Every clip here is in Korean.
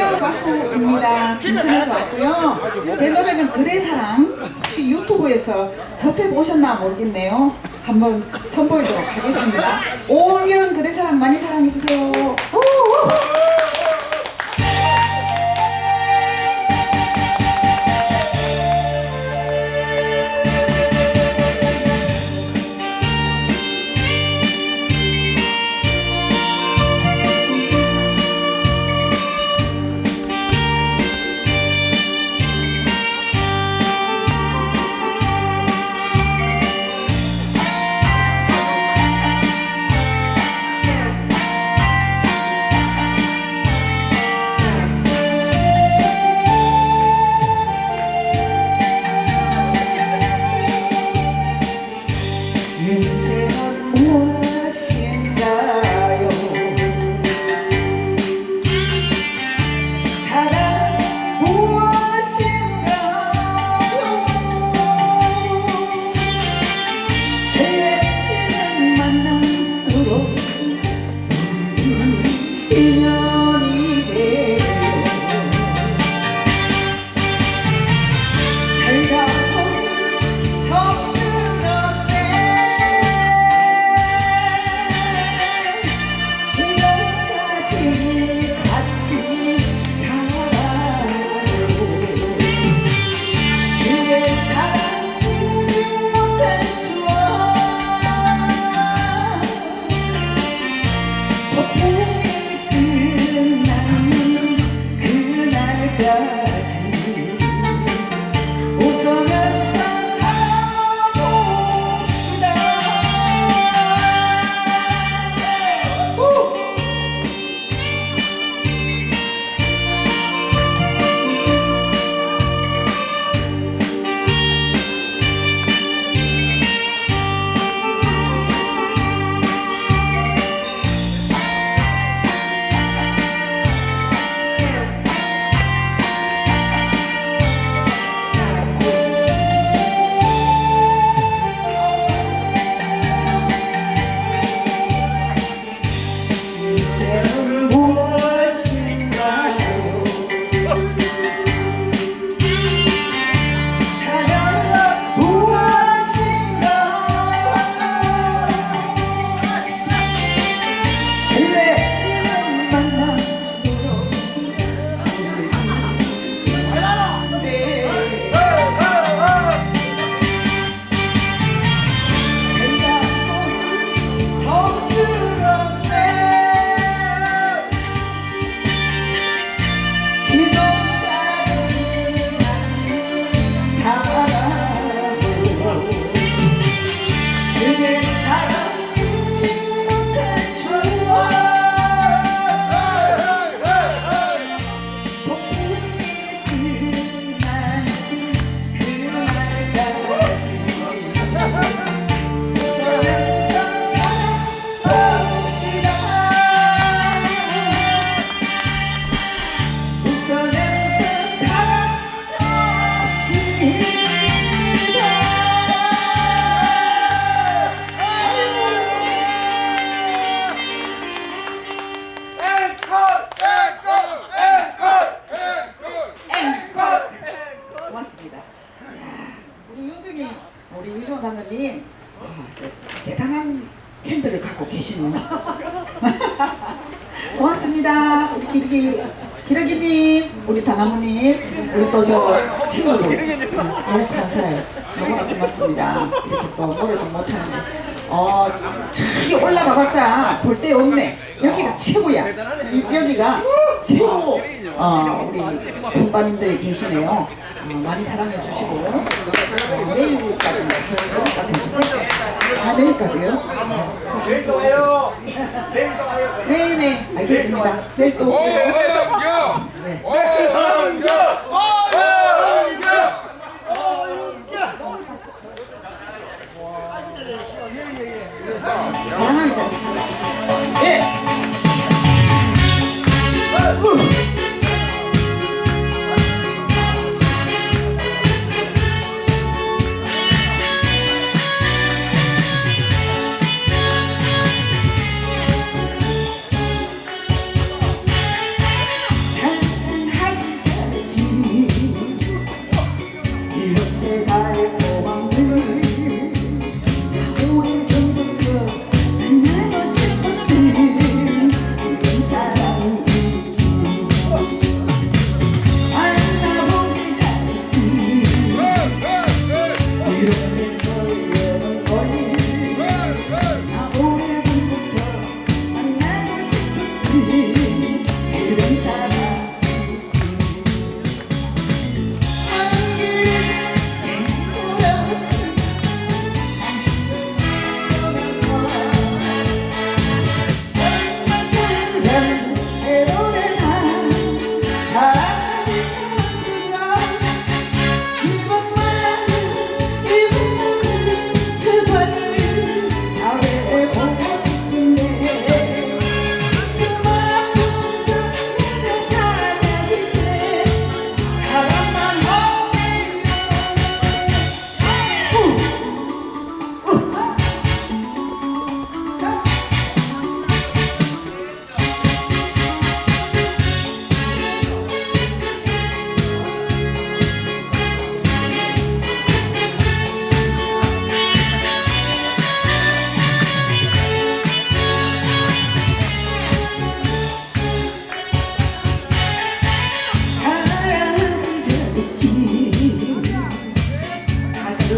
가수입니다. 김천에서 왔고요. 제 노래는 그대 사랑 혹시 유튜브에서 접해 보셨나 모르겠네요. 한번 선보이도록 하겠습니다. 오은경 그대 사랑 많이 사랑해 주세요. 대- 대단한 팬들을 갖고 계시네요. 고맙습니다. 우리 기러기, 기러기님, 우리 다나무님, 우리 또 저 친구로 너무 감사해요. 너무 고맙습니다. 이렇게 또 노래도 못하는데. 어, 저기 올라가봤자 볼 데 없네. 여기가 최고야. 이- 여기가 최고. 어, 우리 동반인들이 계시네요. 어, 많이 사랑해 주시고 어, 내일까지 내일까지 아 내일까지요? 내일 또 와요. 네네 알겠습니다. 내일 또 올게요. 오은경! 네. 오은경! 오은경! 사랑하는 자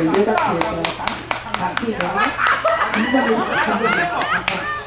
ถึงนี่ก็เขียนเลยที่แล้ว